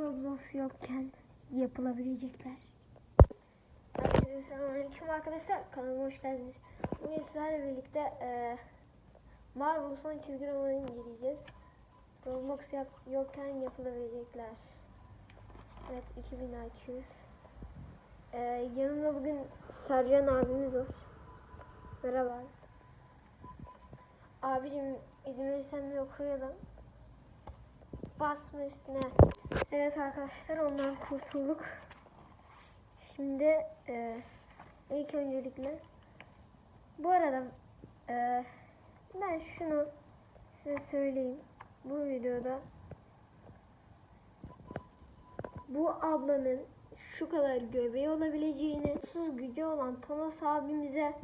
Roblox yokken yapılabilecekler. Herkese selamünaleyküm arkadaşlar. Kanalıma hoş geldiniz. Bugün sizlerle birlikte e, Marvel son çizgi romanı inceleyeceğiz. Roblox yap, yokken yapılabilecekler. Evet 2000 IQ'yuz. E, yanımda bugün Sercan abimiz var. Merhaba. Abicim izin verirsen bir okuyalım. Basma üstüne. Evet arkadaşlar ondan kurtulduk. Şimdi e, ilk öncelikle bu arada e, ben şunu size söyleyeyim. Bu videoda bu ablanın şu kadar göbeği olabileceğini, sus gücü olan Thanos abimize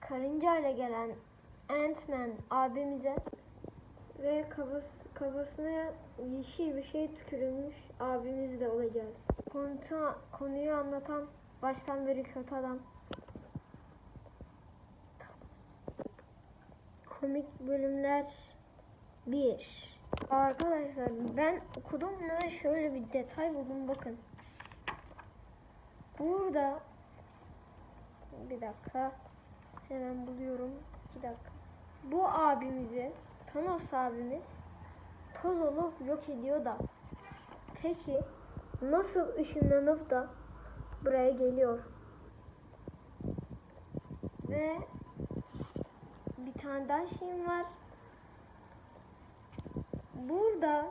karınca ile gelen Ant-Man abimize ve kafası, kafasına yeşil bir şey tükürülmüş abimiz de olacağız. Konu, konuyu anlatan baştan beri kötü adam. Komik bölümler 1 Arkadaşlar ben okudum ve şöyle bir detay buldum bakın. Burada bir dakika hemen buluyorum. 2 dakika. Bu abimizi Thanos abimiz toz olup yok ediyor da peki nasıl ışınlanıp da buraya geliyor? Ve bir tane daha şeyim var. Burada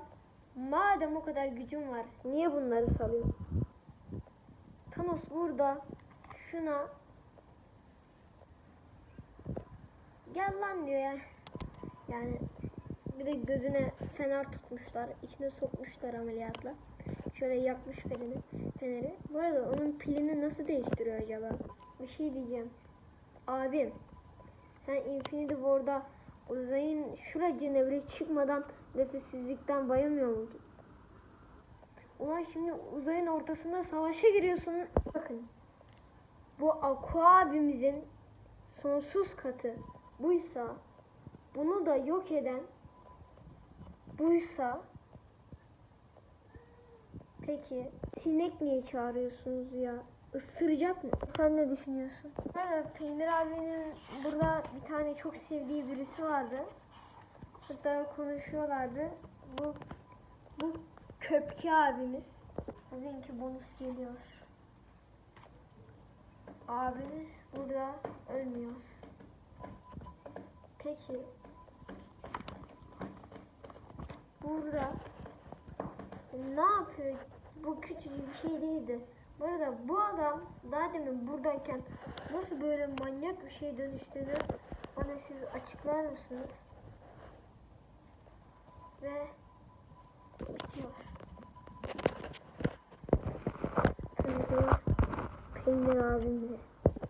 madem o kadar gücüm var niye bunları salıyor? Thanos burada şuna gel lan diyor ya. Yani bir de gözüne fener tutmuşlar. içine sokmuşlar ameliyatla. Şöyle yakmış feneri. feneri. Bu arada onun pilini nasıl değiştiriyor acaba? Bir şey diyeceğim. Abim sen Infinity War'da uzayın şuracına bile çıkmadan nefessizlikten bayılmıyor muydun? Ulan şimdi uzayın ortasında savaşa giriyorsun. Bakın. Bu Aqua abimizin sonsuz katı buysa bunu da yok eden buysa peki sinek niye çağırıyorsunuz ya? Isıracak mı? Sen ne düşünüyorsun? Evet, Peynir abinin burada bir tane çok sevdiği birisi vardı. Hatta konuşuyorlardı. Bu bu köpke abimiz. Bugünkü bonus geliyor. Abimiz burada ölmüyor. Peki burada ne yapıyor? Bu küçücük bir şey değildi. Bu arada bu adam daha demin buradayken nasıl böyle manyak bir şey dönüştüğünü bana siz açıklar mısınız? Ve bitiyor. Peynir abimle.